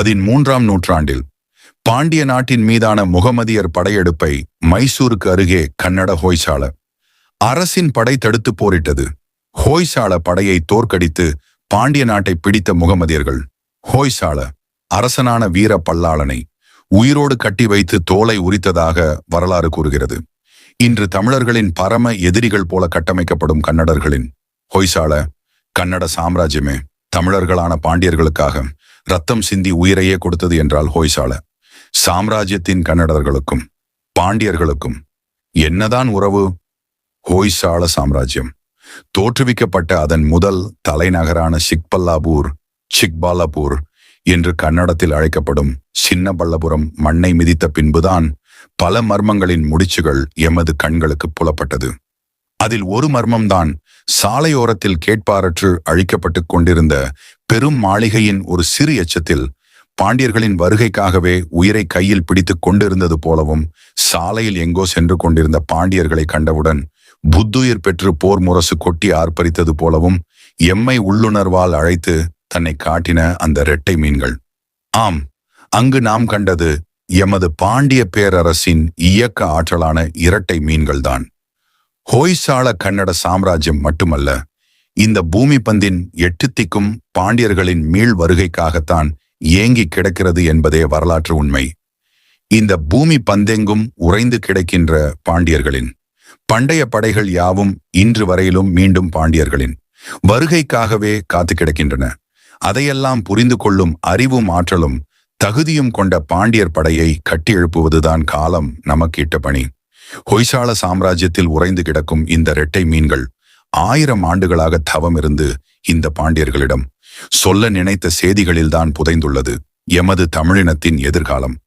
பதிமூன்றாம் நூற்றாண்டில் பாண்டிய நாட்டின் மீதான முகமதியர் படையெடுப்பை மைசூருக்கு அருகே கன்னட ஹோய்சால. அரசின் படை தடுத்து போரிட்டது. ஹோய்சால படையை தோற்கடித்து பாண்டிய நாட்டை பிடித்த முகமதியர்கள். ஹோய்சால அரசனான வீர பல்லாளனை உயிரோடு கட்டி வைத்து தோலை உரித்ததாக வரலாறு கூறுகிறது. இன்று தமிழர்களின் பரம எதிரிகள் போல கட்டமைக்கப்படும் கன்னடர்களின் ஹொய்சால கன்னட சாம்ராஜ்யமே தமிழர்களான பாண்டியர்களுக்காக ரத்தம் சிந்தி உயிரையே கொடுத்தது என்றால் ஹோய்சால. சாம்ராஜ்யத்தின் கன்னடர்களுக்கும் பாண்டியர்களுக்கும் என்னதான் உறவு? ஹோய்சால சாம்ராஜ்யம். தோற்றுவிக்கப்பட்ட அதன் முதல் தலைநகரான சிக்பல்லாபூர் சிக்பாலாபூர் என்று கன்னடத்தில் அழைக்கப்படும் சின்னபல்லபுரம் மண்ணை மிதித்த பின்புதான் பல மர்மங்களின் முடிச்சுகள் எமது கண்களுக்கு புலப்பட்டது. அதில் ஒரு மர்மம்தான். சாலையோரத்தில் கேட்பாரற்று அழிக்கப்பட்டுக் கொண்டிருந்த பெரும் மாளிகையின் ஒரு சிறு எச்சத்தில் பாண்டியர்களின் வருகைக்காகவே உயிரை கையில் பிடித்துக் கொண்டிருந்தது போலவும் சாலையில் எங்கோ சென்று கொண்டிருந்த பாண்டியர்களை கண்டவுடன் புத்துயிர் பெற்று போர் முரசு கொட்டி ஆர்ப்பரித்தது போலவும் எம்மை உள்ளுணர்வால் அழைத்து தன்னை காட்டின அந்த இரட்டை மீன்கள். ஆம் அங்கு நாம் கண்டது எமது பாண்டிய பேரரசின் இயக்க ஆற்றலான இரட்டை மீன்கள்தான். ஹோய்சால கன்னட சாம்ராஜ்யம் மட்டுமல்ல இந்த பூமி பந்தின் எட்டு திக்கும் பாண்டியர்களின் மீள் வருகைக்காகத்தான் ஏங்கி கிடக்கிறது என்பதே வரலாற்று உண்மை. இந்த பூமி பந்தெங்கும் உறைந்து கிடக்கின்ற பாண்டியர்களின் பண்டைய படைகள் யாவும் இன்று வரையிலும் மீண்டும் பாண்டியர்களின் வருகைக்காகவே காத்து கிடக்கின்றன. அதையெல்லாம் புரிந்து கொள்ளும் அறிவும் ஆற்றலும் தகுதியும் கொண்ட பாண்டியர் படையை கட்டி எழுப்புவதுதான் காலம் நமக்கு இட்ட பணி. ஹொய்சால சாம்ராஜ்யத்தில் உறைந்து கிடக்கும் இந்த இரட்டை மீன்கள் ஆயிரம் ஆண்டுகளாக தவம் இருந்து இந்த பாண்டியர்களிடம் சொல்ல நினைத்த செய்திகளில்தான் புதைந்துள்ளது. எமது தமிழினத்தின் எதிர்காலம்.